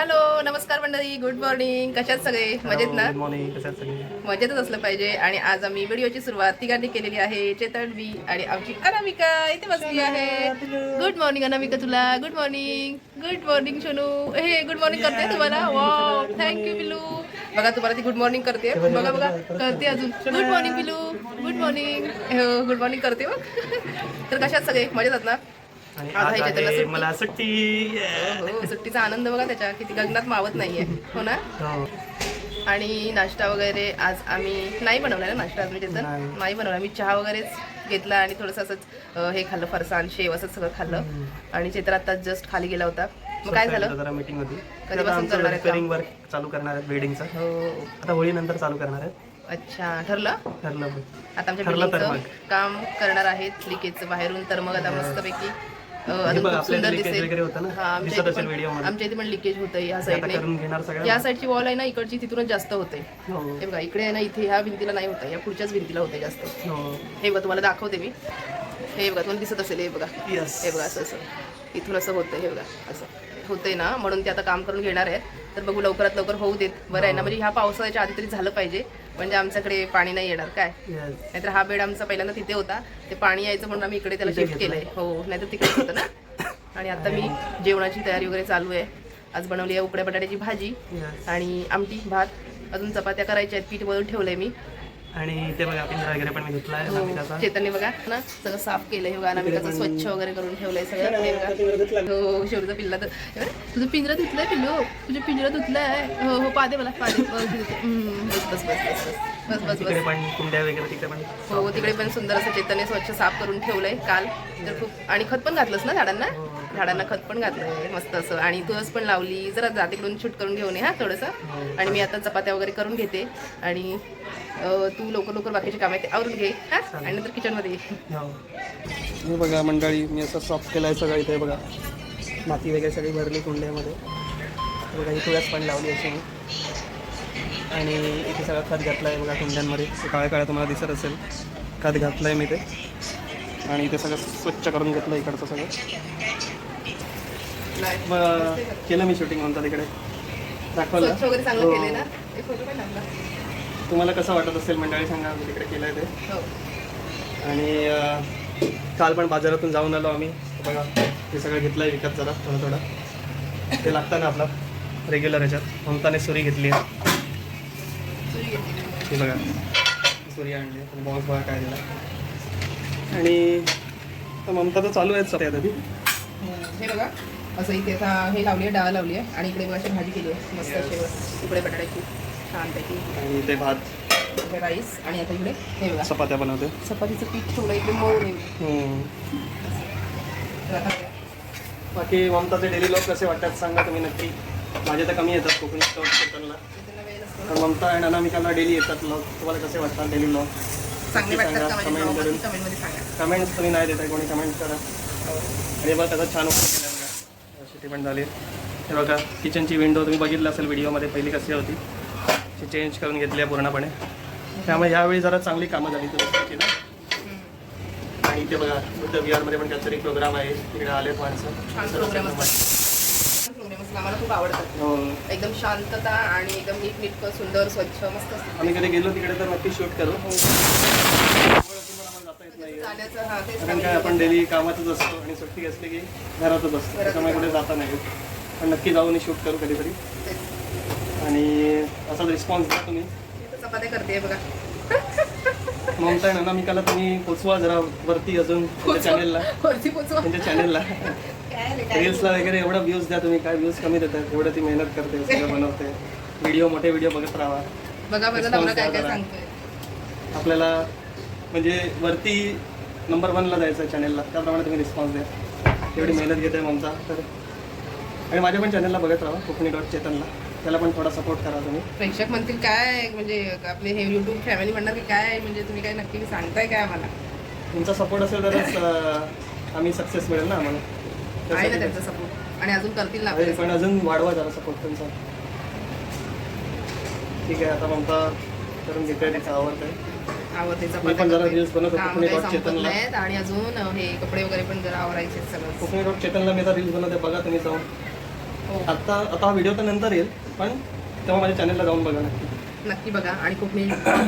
Hello नमस्कार मंडळी good morning कशात सगळे? मजेत ना? गुड मॉर्निंग कशात सगळे? मजेतच असलं पाहिजे. आणि आज आम्ही व्हिडिओची सुरुवात तिघांनी केलेली आहे. चेतन बी आणि आमची अनामिका इथे बसली आहे. गुड मॉर्निंग अनामिका तुला. Good morning good morning Sonu हे गुड मॉर्निंग करते तुम्हाला. वा थँक्यू पिलू. बघा तुम्हाला ती गुड मॉर्निंग करते. बघा बघा. करते अजून. गुड मॉर्निंग पिलू. गुड मॉर्निंग हो गुड मॉर्निंग करते मग तर कशात सगळे? मजेत ना? आणि आज आहे. मला सुट्टी हो सुट्टीचा आनंद बघा त्याच्या किती गगनात मावत नाहीये. हो ना? हो. आणि नाश्ता वगैरे आज आम्ही नाही बनवला ना नाश्ता आज मी त्याचं नाही. बनवला. मी चहा वगैरेच घेतला आणि थोडंसं असंच हे खाल्लं फरसाण शेव असंच सगळं खाल्लं. आणि चैत्र आता जस्ट खाली गेला होता. मग काय झालं? जरा मीटिंग होती. कधीपासून करणार वर्क चालू करणार आहेत वेडिंगचं हो. आता होळी नंतर चालू करणार आहेत अच्छा ठरलं? ठरलं. आता आमच्या काम करणार आहेत. लिकेजचं बाहेरून तर मग आता मस्तपैकी हे सुंदर दिसेल. हा आमच्या इथे पण- video मध्ये. आमच्या इथे पण लिकेज होतं आता साईडने या साईडची वॉल आहे ना इकडची तिथूनच जास्त होते. हो. हे बघा इकडे आहे ना इथे ह्या भिंतीला नाही होतं या पुढच्याच भिंतीला होते जास्त. हो. हे बघा तुम्हाला दाखवते मी. हे बघा तुम्हाला दिसत असेल हे बघा. हे बघा असं असं. इथून असं होतं हे बघा असं. होतंय ना म्हणून ते आता काम करून घेणार आहे तर बघू लवकरात लवकर होऊ देत. बरं आहे ना म्हणजे ह्या पावसाळ्याच्या आधी तरी झालं पाहिजे. म्हणजे आमच्याकडे पाणी नाही येणार काय. नाहीतर हा बेड आमचा पहिल्यांदा तिथे होता. ते पाणी यायचं म्हणून आम्ही इकडे त्याला शिफ्ट केलंय. हो नाहीतर तिकडे होतं ना. आणि आता मी जेवणाची तयारी वगैरे चालू आहे. आज बनवली आहे उकड्या बटाट्याची भाजी. आणि आमटी भात अजून चपात्या करायच्या आहेत. पीठ वळून ठेवलंय मी. आणि ते बघा पिंजरा वगैरे पण मी घेतला आहे हो. चेतनने बघा ना सगळं साफ केलंय. बघा अनामिकाचं स्वच्छ वगैरे करून ठेवलंय सगळं. हे हो शेवटचा पिल्ला तर हे तुझं पिंजरा धुतलंय पिल्लो. तुझं पिंजरा धुतलंय हो हो पादे मला पादे बस बस बस बस बस. बस तिकडे पण कुंड्या वगैरे तिकडे पण हो तिकडे पण सुंदर असं चेतनने स्वच्छ साफ करून ठेवलंय. काल तर खूप आणि खत पण घातलंस ना झाडांना? झाडांना खत पण घातलंय मस्त असं. आणि तुळस पण लावली. जरा जा तिकडून शूट करून घेऊन ये हा थोडंसं. आणि मी आता चपात्या वगैरे करून घेते. आणि तू लवकर लवकर बाकीचे काम आहे ते आवरून घे हा. आणि नंतर किचनमध्ये ये. हो. बघा मंडळी मी असं सॉफ्ट केलं आहे सगळं इथे बघा. माती वगैरे सगळी भरली कुंड्यामध्ये. बघा ही तुळस पण लावली अशी मी. आणि इथे सगळं खत घातलं आहे बघा कुंड्यांमध्ये. काळ्या काळ्या तुम्हाला दिसत असेल. खत घातलं आहे मी ते. आणि इथे सगळं स्वच्छ करून घेतलं इकडचं सगळं. मग केलं मी शूटिंग म्हणता तिकडे दाखवलं स्वच्छ वगैरे चांगलं. केलंय ना? एक फोटो पण टाकला. तुम्हाला कसं वाटत असेल मंडळी सांगा मी तिकडे केलं आहे ते. हो. आणि काल पण बाजारातून जाऊन आलो आम्ही. बघा हे सगळं घेतलं आहे विकत जरा थोडं थोडं. ते लागतं ना आपलं रेग्युलर ह्याच्यात ममताने सुरी घेतली आहे. ही बघा सुरी आणली. आहे बॉक्स बघा काय दिला. आणि ममता तर चालू आहेत सध्या तरी. हे बघा. असं इथे आता हे लावली आहे डाळ लावली आहे. आणि इकडे बघा अशी भाजी केली आहे. मस्त अशी उकडे बटाट्याची छानपैकी. आणि इथे भात. राईस. आणि आता इकडे हे बघा. चपात्या बनवते. चपातीचं पीठ ठेवलं इकडे मऊ नाही हम्म. तर आता बाकी ममताचे डेली ब्लॉग कसे वाटतात सांगा तुम्ही नक्की. माझे तर कमी येतात कोकणी स्टॉक करताना त्यांना. वेळ नसतो. पण ममता आणि अनामिकाला डेली येतात ब्लॉग तुम्हाला कसे वाटतात डेली ब्लॉग चांगले वाटतात का सांगा, माझे comment ब्लॉग करून. कमेंटमध्ये सांगा. कमेंट्स तुम्ही नाही देताय कोणी कमेंट करा. आणि बघा त्याचा छान उपयोग केला पण झाली. हे बघा किचनची विंडो तुम्ही बघितलं असेल व्हिडिओमध्ये पहिली कशी होती? ती चेंज करून घेतली आहे पूर्णपणे. त्यामुळे ह्यावेळी जरा चांगली कामं झाली ना? आणि इथे बघा बुद्ध विहारमध्ये पण काहीतरी प्रोग्राम आहे. तिकडे आलेत छान माणसं आम्हाला खूप आवडतात. हो. एकदम शांतता आणि एकदम नीट नीटकं सुंदर स्वच्छ मस्त. आम्ही कधी गेलो तिकडे तर नक्की शूट करू. येत नाही कारण काय आपण डेली कामातच असतो आणि सुट्टी असली की घरातच असतो. त्याच्यामुळे कुठे जाता नाही येत. पण नक्की जाऊन शूट करू कधीतरी. आणि असाच रिस्पॉन्स द्या तुम्ही. मी चपात्या करते बघा. ममता आहे अनामिकाला तुम्ही पोचवा जरा वरती अजून चॅनेलला वरती पोचवा. त्यांच्या चॅनेलला काय रे, काय रील्सला वगैरे एवढा व्ह्यूज द्या तुम्ही काय व्ह्यूज कमी देतात एवढं ती मेहनत करते सगळं बनवते. व्हिडिओ मोठे व्हिडिओ बघत राहा. बघा नवरा काय. सांगतोय. आपल्याला म्हणजे वरती नंबर वनला जायचं आहे चॅनेलला त्याप्रमाणे तुम्ही रिस्पॉन्स द्या. एवढी मेहनत घेते ममता तर आणि माझ्या पण चॅनलला बघत राहा कोकणी डॉट चेतनला त्याला पण थोडा सपोर्ट करा तुम्ही. प्रेक्षक म्हणतील काय म्हणजे आपले हे युट्यूब फॅमिली म्हणणार की काय म्हणजे तुम्ही काय नक्की सांगताय काय आम्हाला? तुमचा सपोर्ट असेल तरच आम्ही सक्सेस मिळेल ना आम्हाला. आहे ना त्यांचा सपोर्ट आणि अजून करतील ना आहे, पण अजून वाढवा जरा सपोर्ट तुमचा. ठीक आहे आता ममता करून घेते आवडतं आवडते पण. नाहीत आणि अजून हे कपडे वगैरे पण जरा आवरायचे सगळं. कोकणी डॉट चेतनला मी आता रील्स बनवते बघा तुम्ही जाऊन. हो. आता आता हा व्हिडिओ तर नंतर येईल पण तेव्हा माझ्या चॅनलला जाऊन बघा नक्की. नक्की बघा. आणि कोकणी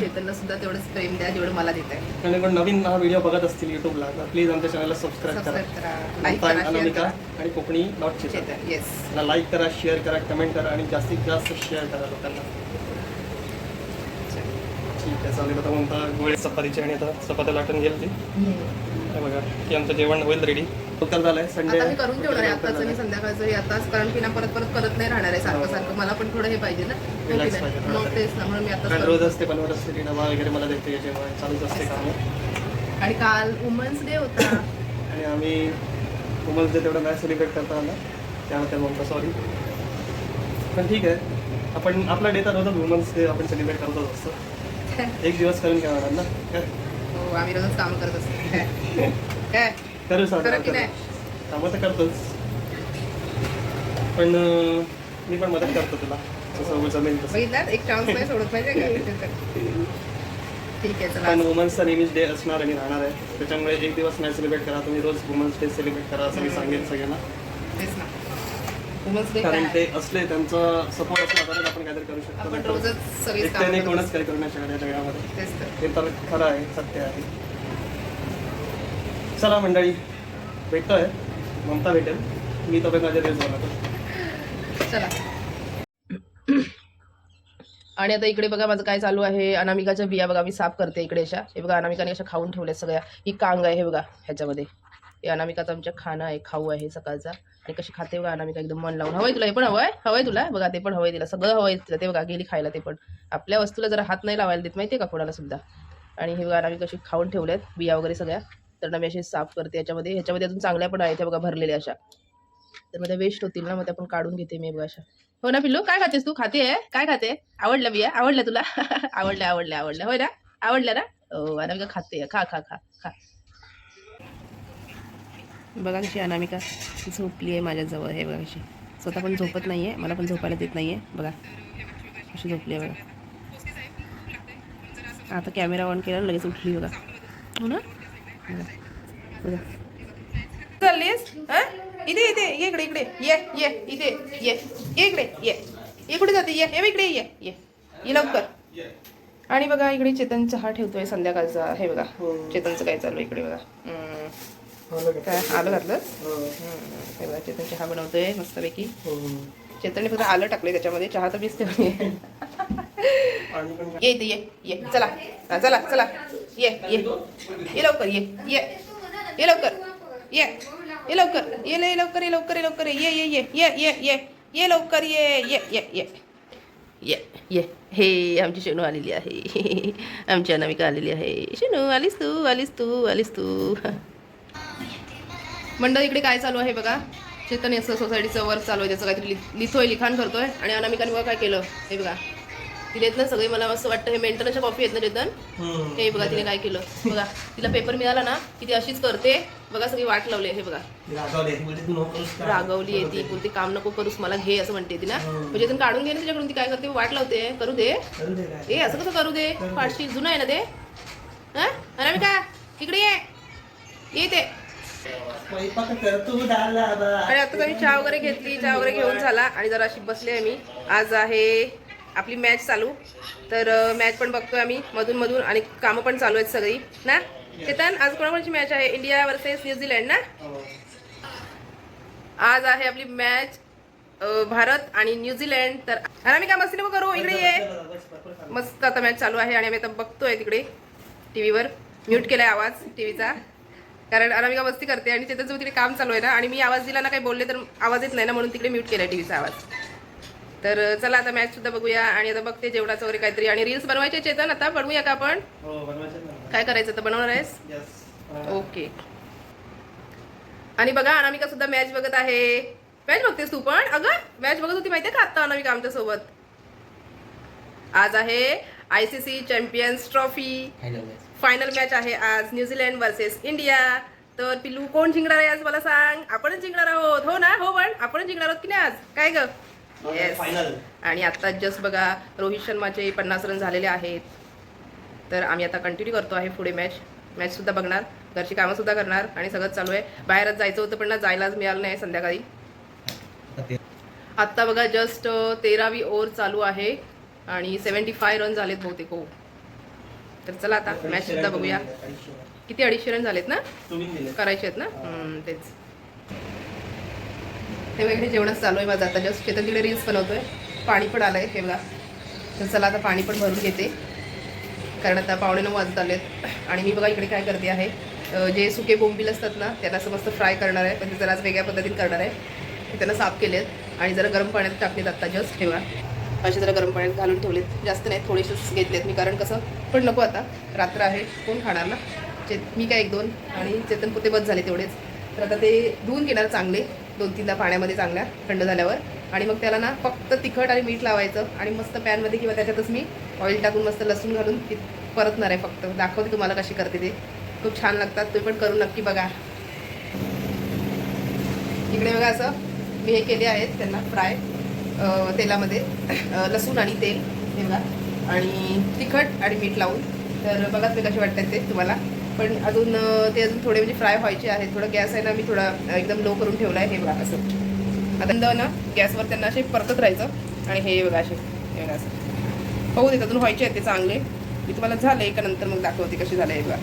चेतनला सुद्धा तेवढंच प्रेम द्या जेवढं मला देत आहे. आणि कोण नवीन हा व्हिडिओ बघत असतील युट्यूबला तर प्लीज आमच्या चॅनलला सबस्क्राईब करा. लाईक करा. अनामिका आणि Kokani dot Chetan yes like करा शेअर करा कमेंट करा आणि जास्तीत जास्त शेअर करा लोकांना. ठीक आहे चालेल आता म्हणता गोळे चपातीची आणि आता चपात्या लाटून गेल ती हे बघा की आमचं जेवण होईल रेडी उत्तर झालंय संडे. आता मी करून ठेवणार आहे आताच मी संध्याकाळचं हे आताच कारण की ना परत परत करत नाही राहणार आहे सारखं सारखं. मला पण थोडं हे पाहिजे ना. हो की Relax नाही? पाहिजे थोडं मग तेच ना म्हणून मी कारण आता रोज असते डबा वगैरे मला देते जेवण चालूच असते काम. आणि काल वुमन्स डे होता. आणि आम्ही वुमन्स डे तेवढं नाही सेलिब्रेट करता आला त्यामध्ये म्हणतो सॉरी पण ठीक आहे. आपण आपला डे तर रोजच वुमन्स डे आपण सेलिब्रेट करतोच असतो. एक दिवस करून काय होणार ना हो आम्ही रोजच काम करत असतो. काय? करू की नाही? कामं तर करतोच. पण मी पण मदत करतो तुला. जसं जमेल तसं. एक चान्स नाही सोडत पाहिजे का? ठीक आहे चला. वुमन्सचा नेहमीच डे असणार आणि राहणार आहे. त्याच्यामुळे एक दिवस नाही सेलिब्रेट करा. तुम्ही रोज वुमन्स डे सेलिब्रेट करा असं मी सांगेन सगळ्यांना. तेच ना. वुमन्स डे कारण ते असले त्यांचा सपोर्ट असला तरच आपण काहीतरी करू शकतो. आपण रोजच सगळीच एकट्याने कोणच काही करू नाही शकत या जगामध्ये. तेच तर. तर खरं आहे सत्य आहे. चला मंडळी भेटतोय. ममता भेटेल. मी तर माझ्या रील्स बनवतो चला. आणि आता इकडे बघा माझं काय चालू आहे. अनामिकाच्या बिया बघा मी साफ करते इकडे अशा. हे बघा अनामिकाने अशा खाऊन ठेवल्या सगळ्या. ही कांग आहे हे बघा ह्याच्यामध्ये. हे अनामिकाचं आमच्या खाणं आहे खाऊ आहे सकाळचा. आणि कशी खाते बघा अनामिका एकदम मन लावून. हवंय तुला हे पण हवंय? हवंय तुला? बघा ते पण हवंय तिला. सगळं हवंय तिला. ते बघा गेली खायला ते पण. आपल्या वस्तूला जरा हात नाही लावायला देत माहिती का कोणाला सुद्धा. आणि हे बघा अनामिका कशी खाऊन ठेवल्यात बिया वगैरे सगळ्या. तर ना मी अशी साफ करते. याच्यामध्ये ह्याच्यामध्ये अजून चांगल्या पण आहेत बघा भरलेल्या अशा. तर मग त्या वेस्ट होतील ना मग त्या पण काढून घेते मी बघा अशा. हो ना पिल्लू? काय खातेस तू? खाते आहे? काय खाते? आवडलं बिया? आवडलं तुला? आवडलं आवडलं आवडलं. होय ना? आवडल्या ना? हो अनामिका खाते खा खा खा खा. बघा कशी अनामिका झोपली आहे माझ्याजवळ हे बघा कशी. स्वतः पण झोपत नाही आहे मला पण झोपायला देत नाही आहे बघा कशी झोपली आहे बघा. आता कॅमेरा ऑन केला लगेच उठली बघा. हो ना? बघा चाललीस? हा? इथे इथे ये इकडे इकडे. ये ये इथे ये. ये इकडे ये. कुठे जाते? ये ये बघ इकडे ये ये. ये लवकर. आणि बघा इकडे चेतन चहा ठेवतोय संध्याकाळचा. हे बघा चेतनचं काय चालू इकडे बघा. काय आलं घातलं. हे. बघा चेतन चहा बनवतोय मस्तपैकी. चेतनने फक्त आलं टाकलंय त्याच्यामध्ये चहा तर मीच ठेवली ये इथे ये ये. चला. हा, चला चला. ये ये. ये लवकर ये ये. ये लवकर. ये. ये लवकर. ये ले लवकर ये लवकर ये लवकर. ये ये ये. ये ये ये. ये लवकर ये ये ये ये. ये ये. हे आमची शनू आलेली आहे. आमची अनामिका आलेली आहे. शनू आलीस तू आलीस तू आलीस तू. मंडळ इकडे काय चालू आहे बघा? चेतन असं सोसायटीचं वर्क चालू आहे त्याचं काहीतरी लिह- लिहितोय लिखाण करतोय. आणि अनामिकाने बघा काय केलं. हे बघा. तिलेत ना सगळे मला असं वाटतं हे अशा कॉपी आहेत ना चेतन. हे बघा तिने काय केलं. बघा तिला पेपर मिळाला ना की ती अशीच करते. बघा सगळी वाट लावली हे बघा. रागावली. तू नको करूस का? रागवली आहे ती. बोलते काम नको करूस मला घे असं म्हणते ती ना म्हणजे तिथून काढून घे ना तिच्याकडून ती काय करते? वाट लावते. करू दे. ए असं कसं करू दे? फारशी जुनं आहे ना ते? हा? अनामिका इकडे ये. ये ते आणि आता मी चहा वगैरे घेतली चहा वगैरे घेऊन झाला आणि जरा अशी बसली आहे मी. आज आहे आपली मॅच चालू. तर मॅच पण बघतोय आम्ही मधून मधून आणि कामं पण चालू आहेत सगळी. ना? चेतन आज कोणाकोणाची मॅच आहे? इंडिया वर्सेस न्यूझीलंड ना? हो. आज आहे आपली मॅच भारत आणि न्यूझीलंड तर आणि आम्ही काय मस्ती नको करू? इकडे ये. मस्त आता मॅच चालू आहे आणि आम्ही आता बघतोय तिकडे. टी व्हीवर म्यूट केलाय आवाज टी व्हीचा कारण अनामिका मस्ती करते आणि तिथं जो तिकडे काम चालू आहे ना. आणि मी आवाज दिला ना काही बोलले तर आवाज येत नाही ना म्हणून तिकडे म्यूट केलाय टी व्हीचा आवाज. तर चला आता मॅच सुद्धा बघूया. आणि आता बघते जेवणाचं वगैरे काहीतरी. आणि रील्स बनवायचे चेतन आता? बनवूया का आपण? हो. काय करायचं तर बनवणार आहेस. ओके आणि बघा अनामिका सुद्धा मॅच बघत आहे. मॅच बघतेस तू पण? अगं मॅच बघत होती माहितीये का आता अनामिका आमच्यासोबत आज आहे I C C champions trophy final match आहे आज न्यूझीलंड वर्सेस इंडिया तर पिल्लू कोण जिंकणार आहे आज मला सांग. आपणच जिंकणार आहोत. हो ना? हो पण आपणच जिंकणार आहोत की नाही आज? काय ग? येस. आणि आत्ता जस्ट बघा रोहित शर्माचे पन्नास रन झालेले आहेत. तर आम्ही आता कंटिन्यू करतो आहे पुढे मॅच मॅच सुद्धा बघणार. घरची कामं सुद्धा करणार आणि सगळंच चालू आहे. बाहेरच जायचं होतं पण ना जायलाच मिळालं नाही संध्याकाळी. आत्ता बघा जस्ट तेरावी ओव्हर चालू आहे. आणि सेवन्टी फाय रन झालेत बहुतेक हो. तर चला आता मॅच सुद्धा बघूया. किती अडीचशे रन झालेत ना? करायचे आहेत ना? तेच. हे वगैरे जेवणच चालू आहे माझं आता. जस्ट चेतन तिकडे रील्स बनवतोय. पाणी पण आलंय हे बघा. तर चला आता पाणी पण भरून घेते. कारण आता पावणे नऊ वाजत आलेत. आणि मी बघा इकडे काय करते आहे. जे सुके बोंबील असतात ना त्याला असं मस्त फ्राय करणार आहे. पण ते जरा वेगळ्या पद्धतीने करणार आहे. त्यांना साफ केलेत. आणि जरा गरम पाण्यात टाकलेत आता. जस्ट ठेवा. असे जरा गरम पाण्यात घालून ठेवलेत. जास्त नाही थोडेसेच घेतलेत मी कारण कसं पण नको आता. रात्र आहे कोण खाणार ना? चे मी काय एक दोन आणि चेतन पुते बस झाले तेवढेच. तर आता ते धुवून घेणार चांगले दोन तीनदा पाण्यामध्ये चांगल्या थंड झाल्यावर. आणि मग त्याला ना फक्त तिखट आणि मीठ लावायचं आणि मस्त पॅनमध्ये किंवा त्याच्यातच मी ऑइल टाकून मस्त लसूण घालून ती परतणार आहे फक्त. दाखवते तुम्हाला कशी करते ते. खूप छान लागतात तुम्ही पण करून नक्की बघा. इकडे बघा असं मी हे केले आहेत त्यांना फ्राय. तेलामध्ये लसूण आणि तेल हे बघा आणि तिखट आणि मीठ लावून. तर बघा मी कसे वाटतात ते तुम्हाला. पण अजून ते अजून थोडे म्हणजे फ्राय व्हायचे आहेत. थोडं गॅस आहे ना मी थोडा एकदम लो करून ठेवला आहे. हे बघा असं. आता ना गॅसवर त्यांना असे परतत राहायचं. आणि हे बघा असे. हे बघा असं. होऊ देत अजून व्हायचे आहेत ते चांगले. मी तुम्हाला झाले का नंतर मग दाखवते कसे झाले हे बघा.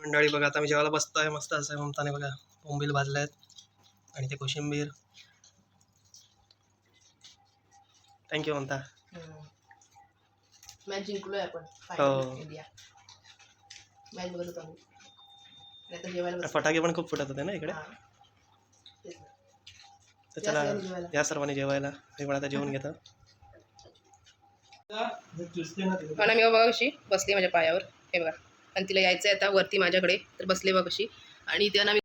मंडळी बघा आता मी जेवायला बसतोय. मस्त असं ममताने बघा बोंबील भाजले आहेत आणि ते कोशिंबीर. थँक्यू ममता मॅच जिंकलोय आपण हो. इंडिया. मॅच बघत होतो आम्ही. आणि आता जेवायला बसलो. फटाके पण खूप फुटत होते ना इकडे? हा. तेच ना. तर या चला सर्वांनी जेवायला. या सर्वांनी जेवायला. मी पण आता जेवून घेतो. ना मी बघा कशी बसली माझ्या पायावर. हे बघा. आणि तिला यायचं आहे आता वरती माझ्याकडे. तर बसले बघ कशी. आणि त्यांना मी